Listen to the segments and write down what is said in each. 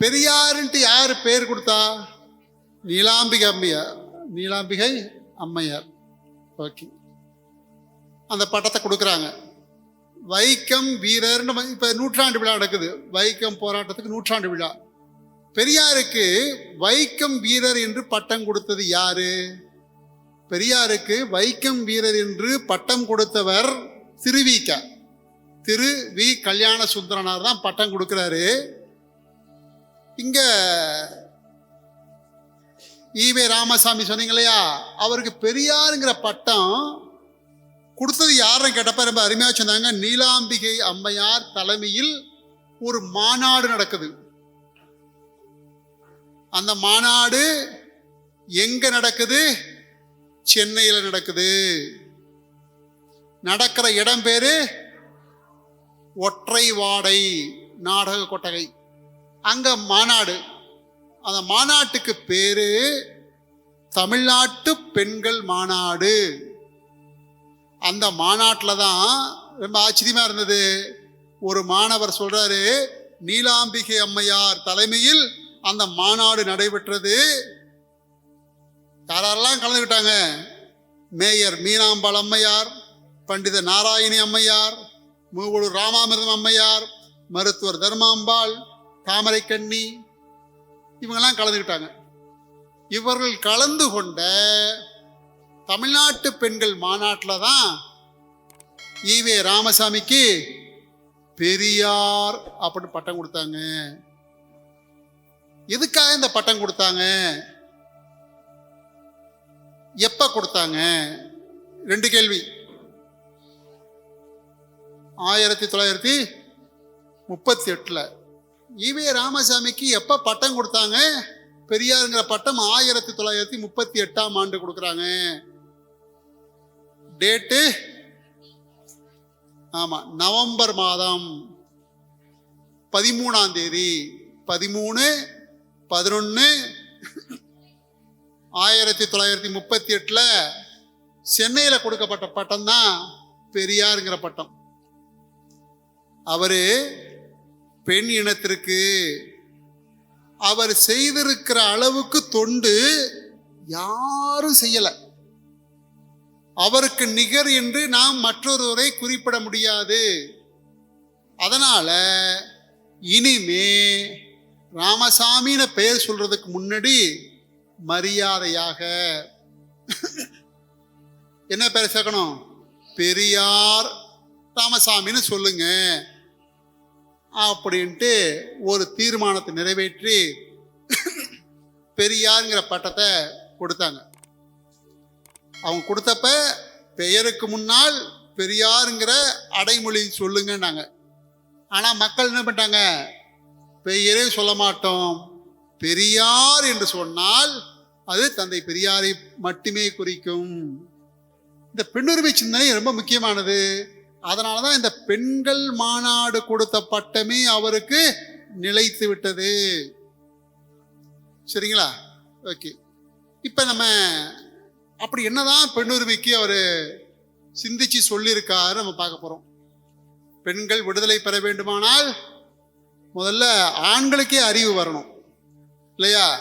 பெரியாருன்ட்டு யார் பேர் கொடுத்தா? நீலாம்பிகை அம்மையார் நீலாம்பிகை அம்மையார். ஓகே. அந்த பட்டத்தை கொடுக்குறாங்க. வைக்கம் வீரர்னு இப்போ நூற்றாண்டு விழா நடக்குது. வைக்கம் போராட்டத்துக்கு நூற்றாண்டு விழா. பெரியாருக்கு வைக்கம் வீரர் என்று பட்டம் கொடுத்தது யாரு? பெரியாருக்கு வைக்கம் வீரர் என்று பட்டம் கொடுத்தவர் திருவிக திரு வி கல்யாண சுந்தரனார் தான் பட்டம் கொடுக்குறாரு. இங்க ஈவே ராமசாமி சொன்னீங்க இல்லையா அவருக்கு பெரியாருங்கிற பட்டம் கொடுத்தது யாருன்னு கேட்டப்ப ரொம்ப அருமையாக சொன்னாங்க. நீலாம்பிகை அம்மையார் தலைமையில் ஒரு மாநாடு நடக்குது. அந்த மாநாடு எங்க நடக்குது? சென்னையில் நடக்குது. நடக்கிற இடம் பேரு ஒற்றை வாடை நாடக கொட்டகை. அங்க மாநாடு. அந்த மாநாட்டுக்கு பேரு தமிழ்நாட்டு பெண்கள் மாநாடு. அந்த மாநாட்டில் தான் ரொம்ப ஆச்சரியமா இருந்தது. ஒரு மாணவர் சொல்றாரு நீலாம்பிகை அம்மையார் தலைமையில் அந்த மாநாடு நடைபெற்றது. யாரெல்லாம் கலந்துக்கிட்டாங்க? மேயர் மீனாம்பாள் அம்மையார் பண்டித நாராயணி அம்மையார் மூவலூர் ராமாமிர்தம் அம்மையார் மருத்துவர் தர்மாம்பாள் தாமரைக்கண்ணி இவங்கெல்லாம் கலந்துக்கிட்டாங்க. இவர்கள் கலந்து கொண்ட தமிழ்நாட்டு பெண்கள் மாநாட்டில் தான் ஈவே ராமசாமிக்கு பெரியார் அப்படின்னு பட்டம் கொடுத்தாங்க. எதுக்காக இந்த பட்டம் கொடுத்தாங்க? எப்ப கொடுத்தாங்க? ரெண்டு கேள்வி. ஆயிரத்தி தொள்ளாயிரத்தி முப்பத்தி எட்டில். ஈவே ராமசாமிக்கு எப்போ பட்டம் கொடுத்தாங்க? பெரியாருங்கிற பட்டம் ஆயிரத்தி தொள்ளாயிரத்தி முப்பத்தி எட்டாம் ஆண்டு கொடுக்குறாங்க. டேட்டு? ஆமாம் நவம்பர் மாதம் பதிமூணாம் தேதி. பதிமூணு பதினொன்று ஆயிரத்தி தொள்ளாயிரத்தி முப்பத்தி எட்டில் சென்னையில் கொடுக்கப்பட்ட பட்டம் தான் பெரியாருங்கிற பட்டம். அவரு பெண் இனத்திற்கு அவர் செய்திருக்கிற அளவுக்கு தொண்டு யாரும் செய்யல. அவருக்கு நிகர் என்று நாம் மற்றொருவரை குறிப்பிட முடியாது. அதனால இனிமே ராமசாமின்னு பெயர் சொல்றதுக்கு முன்னாடி மரியாதையாக என்ன பேர் சேர்க்கணும்? பெரியார் ராமசாமின்னு சொல்லுங்க. அப்படின்ட்டு ஒரு தீர்மானத்தை நிறைவேற்றி பெரியாருங்கிற பட்டத்தை கொடுத்தாங்க. அவங்க கொடுத்தப்ப பெயருக்கு முன்னால் பெரியாருங்கிற அடைமொழி சொல்லுங்கன்னாங்க. ஆனால் மக்கள் என்ன பண்ணிட்டாங்க? பெயரே சொல்ல மாட்டோம். பெரியார் என்று சொன்னால் அது தந்தை பெரியாரை மட்டுமே குறிக்கும். இந்த பெண்ணுரிமை சிந்தனை ரொம்ப முக்கியமானது. அதனால தான் இந்த பெண்கள் மாநாடு கொடுத்த பட்டமே அவருக்கு நிலைத்து விட்டது. சரிங்களா? ஓகே. இப்போ நம்ம அப்படி என்னதான் பெண்ணுரிமைக்கு அவர் சிந்திச்சு சொல்லியிருக்காரு நம்ம பார்க்க போகிறோம் பெண்கள் விடுதலை பெற வேண்டுமானால் முதல்ல ஆண்களுக்கே அறிவு வரணும். இல்லையா?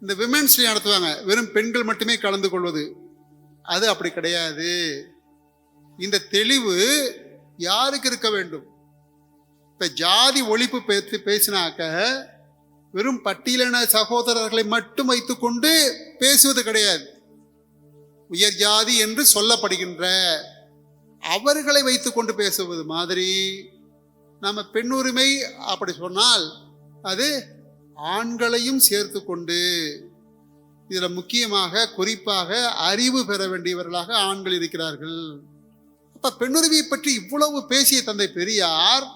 இந்த விமென்ஸ் நடத்துவாங்க. வெறும் பெண்கள் மட்டுமே கலந்து கொள்வது. அது அப்படி கிடையாது. இந்த தெளிவு யாருக்கு இருக்க வேண்டும்? இப்ப ஜாதி ஒழிப்பு பேசி பேசினாக்க வெறும் பட்டியலின சகோதரர்களை மட்டும் வைத்துக்கொண்டு பேசுவது கிடையாது. உயர் ஜாதி என்று சொல்லப்படுகின்ற அவர்களை வைத்துக்கொண்டு பேசுவது மாதிரி. நம்ம பெண்ணுரிமை அப்படி சொன்னால் அது ஆண்களையும் சேர்த்து கொண்டு இதில் முக்கியமாக குறிப்பாக அறிவு பெற வேண்டியவர்களாக ஆண்கள் இருக்கிறார்கள். அப்ப பெண்ணுரிமையை பற்றி இவ்வளவு பேசிய தந்தை பெரியார்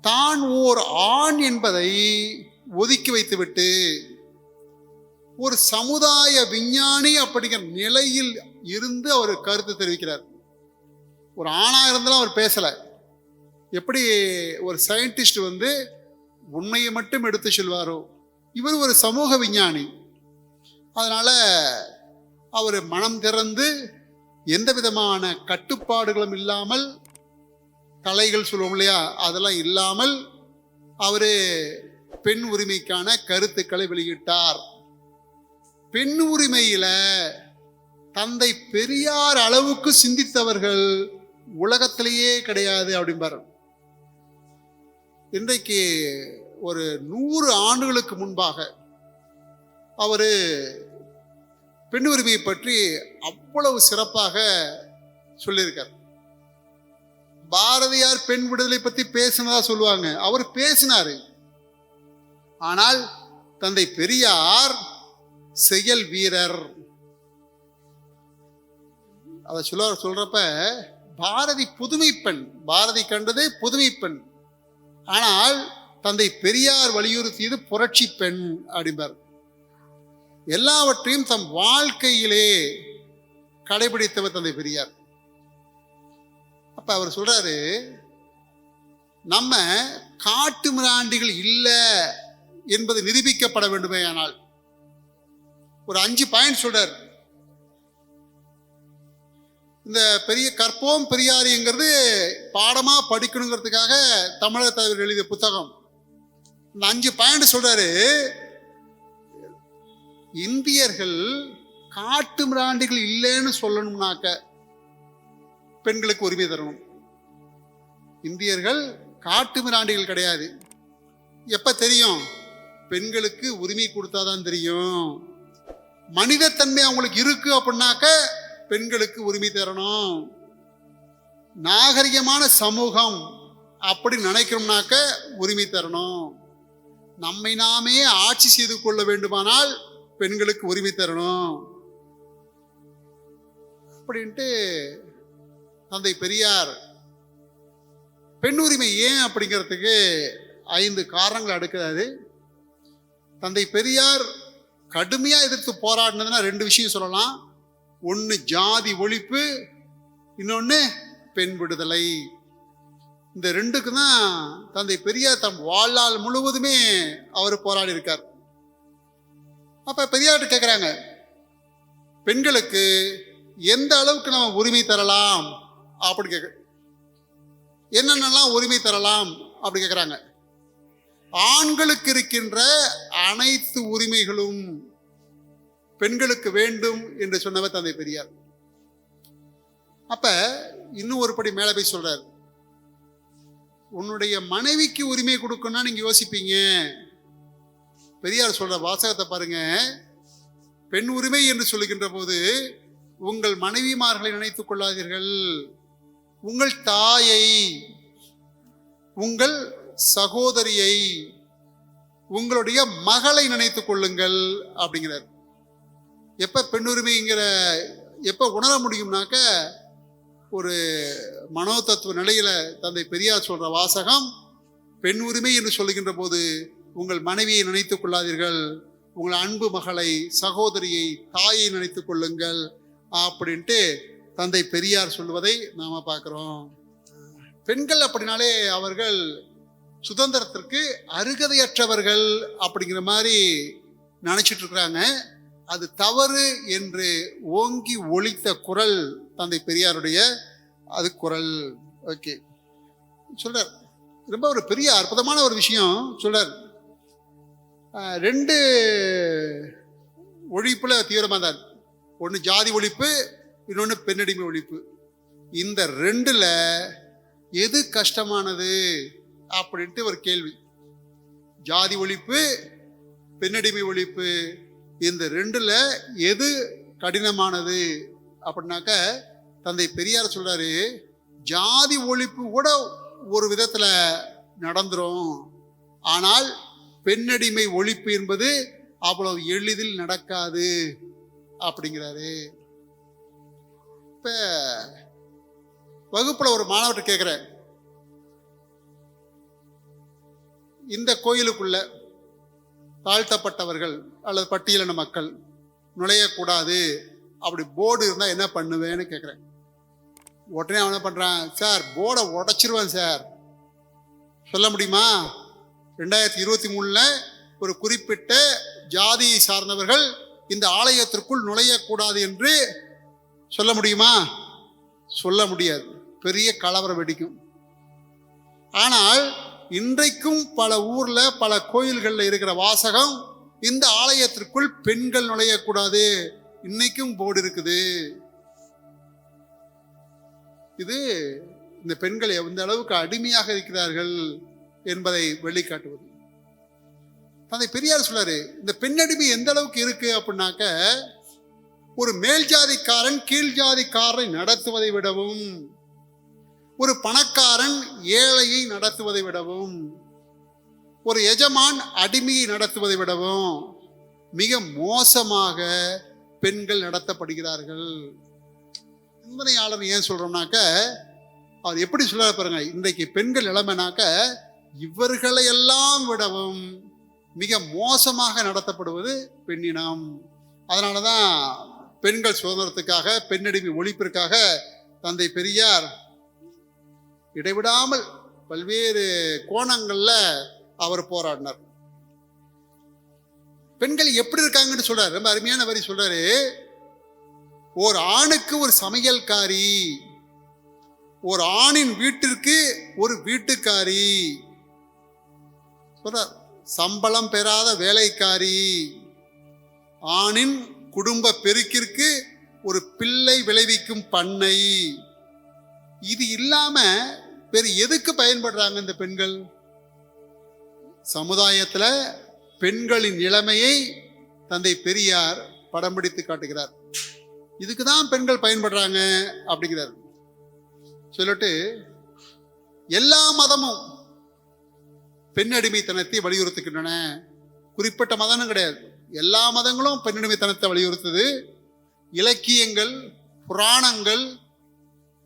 தான் ஓர் ஆண் என்பதை ஒதுக்கி வைத்துவிட்டு ஒரு சமுதாய விஞ்ஞானி அப்படிங்கிற நிலையில் இருந்து அவர் கருத்து தெரிவிக்கிறார். ஒரு ஆணாக இருந்தாலும் அவர் பேசல. எப்படி ஒரு சயின்டிஸ்ட் வந்து உண்மையை மட்டும் எடுத்து சொல்வாரோ? இவர் ஒரு சமூக விஞ்ஞானி. அதனால அவர் மனம் திறந்து எந்த விதமான கட்டுப்பாடுகளும் இல்லாமல் கலைகள் சொல்லுவோம் இல்லையா அதெல்லாம் இல்லாமல் அவர் பெண் உரிமைக்கான கருத்துக்களை வெளியிட்டார். பெண் உரிமையில தந்தை பெரியார் அளவுக்கு சிந்தித்தவர்கள் உலகத்திலேயே கிடையாது அப்படிம்பார். இன்றைக்கு ஒரு நூறு ஆண்டுகளுக்கு முன்பாக அவர் பெண் உரிமையை பற்றி அவ்வளவு சிறப்பாக சொல்லியிருக்கார். பாரதியார் பெண் விடுதலை பற்றி பேசினதா சொல்லுவாங்க. அவர் பேசினாரு. ஆனால் தந்தை பெரியார் செயல் வீரர். அதை சொல்ல சொல்றப்ப பாரதி புதுமை பெண். பாரதி கண்டது புதுமை பெண். ஆனால் தந்தை பெரியார் வலியுறுத்தியது புரட்சி பெண் அப்படிம்பார். எல்லாவற்றையும் தம் வாழ்க்கையிலே கடைபிடித்தவர் தந்தை பெரியார். அப்ப அவர் சொல்றாரு நம்ம காட்டு மிராண்டிகள் இல்லை என்பது நிரூபிக்கப்பட வேண்டுமே ஆனால் ஒரு அஞ்சு பாயிண்ட் சொல்றார். இந்த பெரிய கற்போம் பெரியாரிங்கிறது பாடமா படிக்கணுங்கிறதுக்காக தமிழக தலைவர் எழுதிய புத்தகம். இந்த அஞ்சு பாயிண்ட் சொல்றாரு இந்தியர்கள் காட்டு மிராண்டிகள் இல்லைன்னு சொல்லணும்னாக்க பெண்களுக்கு உரிமை தரணும். இந்தியர்கள் காட்டு மிராண்டிகள் கிடையாது. எப்ப தெரியும்? பெண்களுக்கு உரிமை கொடுத்தாதான் தெரியும். மனிதத்தன்மை அவங்களுக்கு இருக்கு அப்படின்னாக்க பெண்களுக்கு உரிமை தரணும். நாகரிகமான சமூகம் அப்படி நினைக்கிறோம்னாக்க உரிமை தரணும். நம்மை நாமே ஆட்சி செய்து கொள்ள வேண்டுமானால் பெண்களுக்கு உரிமை தரணும். அப்படின்ட்டு தந்தை பெரியார் பெண் உரிமை ஏன் அப்படிங்கிறதுக்கு ஐந்து காரணங்கள் அடுக்கிறாரு. தந்தை பெரியார் கடுமையாக எதிர்த்து போராடினதுன்னா ரெண்டு விஷயம் சொல்லலாம். ஒன்று ஜாதி ஒழிப்பு இன்னொன்று பெண் விடுதலை. இந்த ரெண்டுக்கு தான் தந்தை பெரியார் தம் வாழ்நாள் முழுவதுமே அவர் போராடி இருக்கார் அப்போ பெரியார்கிட்ட கேட்குறாங்க பெண்களுக்கு எந்த அளவுக்கு நம்ம உரிமை தரலாம்? அப்படி கேட்க என்னென்னலாம் உரிமை தரலாம்? அப்படி கேட்குறாங்க ஆண்களுக்கு இருக்கின்ற அனைத்து உரிமைகளும் பெண்களுக்கு வேண்டும் என்று சொன்னவர் தந்தை பெரியார். அப்ப இன்னும் ஒரு படி மேலே போய் சொல்றாரு. உன்னுடைய மனைவிக்கு உரிமை கொடுக்கணும்னா நீங்க யோசிப்பீங்க. பெரியார் சொல்ற வாசகத்தை பாருங்க. பெண் உரிமை என்று சொல்லுகின்ற போது உங்கள் மனைவிமார்களை நினைத்துக் கொள்ளாதீர்கள். உங்கள் தாயை உங்கள் சகோதரியை உங்களுடைய மகளை நினைத்துக் கொள்ளுங்கள் அப்படிங்கிறார். எப்ப பெண் உரிமைங்கிற எப்ப உணர முடியும்னாக்க ஒரு மனோ தத்துவ நிலையில தந்தை பெரியார் சொல்ற வாசகம் பெண் உரிமை என்று சொல்லுகின்ற போது உங்கள் மனைவியை நினைத்துக் கொள்ளாதீர்கள். உங்கள் அன்பு மகளை சகோதரியை தாயை நினைத்துக் கொள்ளுங்கள் அப்படின்ட்டு தந்தை பெரியார் சொல்வதை நாம பார்க்குறோம். பெண்கள் அப்படின்னாலே அவர்கள் சுதந்திரத்திற்கு அருகதையற்றவர்கள் அப்படிங்கிற மாதிரி நினைச்சிட்டு இருக்கிறாங்க. அது தவறு என்று ஓங்கி ஒழித்த குரல் தந்தை பெரியாருடைய அது குரல். ஓகே. சொல்றார். ரொம்ப ஒரு பெரிய அற்புதமான ஒரு விஷயம். சொல்றார். ரெண்டு ஒழிப்பில் தீவிரமாக தான் ஒன்று ஜாதி ஒழிப்பு இன்னொன்று பெண்ணடிமை ஒழிப்பு. இந்த ரெண்டில் எது கஷ்டமானது அப்படின்ட்டு ஒரு கேள்வி. ஜாதி ஒழிப்பு பெண்ணடிமை ஒழிப்பு இந்த ரெண்டில் எது கடினமானது அப்படின்னாக்க தந்தை பெரியார் சொல்கிறாரு ஜாதி ஒழிப்பு கூட ஒரு விதத்தில் நடந்துரும். ஆனால் பெண்ணடிமை ஒழிப்பு என்பது அவ்வளவு எளிதில் நடக்காது அப்படிங்கிறாரு. இப்ப வகுப்புல ஒரு மாணவர்கிட்ட கேட்குறேன் இந்த கோயிலுக்குள்ள தாழ்த்தப்பட்டவர்கள் அல்லது பட்டியலின மக்கள் நுழையக்கூடாது. அப்படி போர்டு இருந்தால் என்ன பண்ணுவேன்னு கேட்குறேன் உடனே அவன் என்ன பண்ணுறான் சார் போர்டை உடைச்சிருவான் சார். சொல்ல முடியுமா? ரெண்டாயிரத்தி இருபத்தி மூணில் ஒரு குறிப்பிட்ட ஜாதியை சார்ந்தவர்கள் இந்த ஆலயத்திற்குள் நுழையக்கூடாது என்று சொல்ல முடியுமா? சொல்ல முடியாது. பெரிய கலவரம் வெடிக்கும். ஆனால் இன்றைக்கும் பல ஊர்ல பல கோயில்களில் இருக்கிற வாசகம் இந்த ஆலயத்திற்குள் பெண்கள் நுழையக்கூடாது. இன்னைக்கும் போர்டு இருக்குது. இது இந்த பெண்கள் எந்த அளவுக்கு அடிமையாக இருக்கிறார்கள்? என்பதை வெளிக்காட்டுவது. தந்தை பெரியார் சொல்றாரு இந்த பெண்ணடிமை எந்த அளவுக்கு இருக்கு அப்படின்னாக்க ஒரு மேல் ஜாதிக்காரன் கீழ் ஜாதிக்காரனை நடத்துவதை விடவும் ஒரு பணக்காரன் ஏழையை நடத்துவதை விடவும் ஒரு எஜமான் அடிமையை நடத்துவதை விடவும் மிக மோசமாக பெண்கள் நடத்தப்படுகிறார்கள். சிந்தனையாளர் ஏன் சொல்றோம்னாக்க அவர் எப்படி சொல்ல பாருங்க இன்றைக்கு பெண்கள் நிலைமைனாக்க இவர்களை எல்லாம் விடவும் மிக மோசமாக நடத்தப்படுவது பெண்ணினம். அதனால தான் பெண்கள் சுதந்திரத்துக்காக பெண்ணடிமை ஒழிப்பிற்காக தந்தை பெரியார் இடைவிடாமல் பல்வேறு கோணங்களில் அவர் போராடினார். பெண்கள் எப்படி இருக்காங்கன்னு சொல்றாரு. ரொம்ப அருமையான வரி சொல்றாரு. ஒரு ஆணுக்கு ஒரு சமையல்காரி ஒரு ஆணின் வீட்டிற்கு ஒரு வீட்டுக்காரி சம்பளம் பெறாத வேலைக்காரி. ஆணின் குடும்ப பெருக்கிற்கு ஒரு பிள்ளை விளைவிக்கும் பண்ணை. இது இல்லாம வேறு எதுக்கு பயன்படுறாங்க இந்த பெண்கள்? சமுதாயத்துல பெண்களின் நிலைமையை தந்தை பெரியார் படம் பிடித்து காட்டுகிறார். இதுக்கு தான் பெண்கள் பயன்படுறாங்க அப்படிங்கிறார். சொல்லிட்டு எல்லா மதமும் பெண்ணடிமைத்தனத்தை வலியுறுத்துகின்றன. குறிப்பிட்ட மதமும் கிடையாது. எல்லா மதங்களும் பெண்ணடிமைத்தனத்தை வலியுறுத்துது. இலக்கியங்கள் புராணங்கள்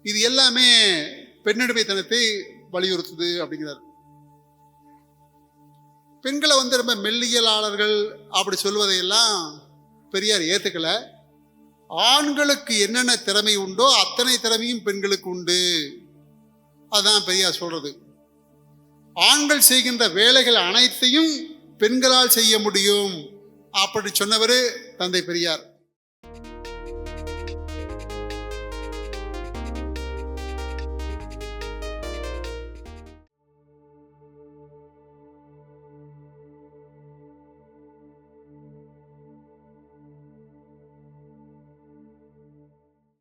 இது எல்லாமே பெண்ணடிமைத்தனத்தை வலியுறுத்துது அப்படிங்கிறார். பெண்களை வந்து ரொம்ப மெல்லியலாளர்கள் அப்படி சொல்வதையெல்லாம் பெரியார் ஏத்துக்கல. ஆண்களுக்கு என்னென்ன திறமை உண்டோ அத்தனை திறமையும் பெண்களுக்கு உண்டு. அதான் பெரியார் சொல்றது. ஆண்கள் செய்கின்ற வேலைகள் அனைத்தையும் பெண்களால் செய்ய முடியும். அப்படி சொன்னவர் தந்தை பெரியார்.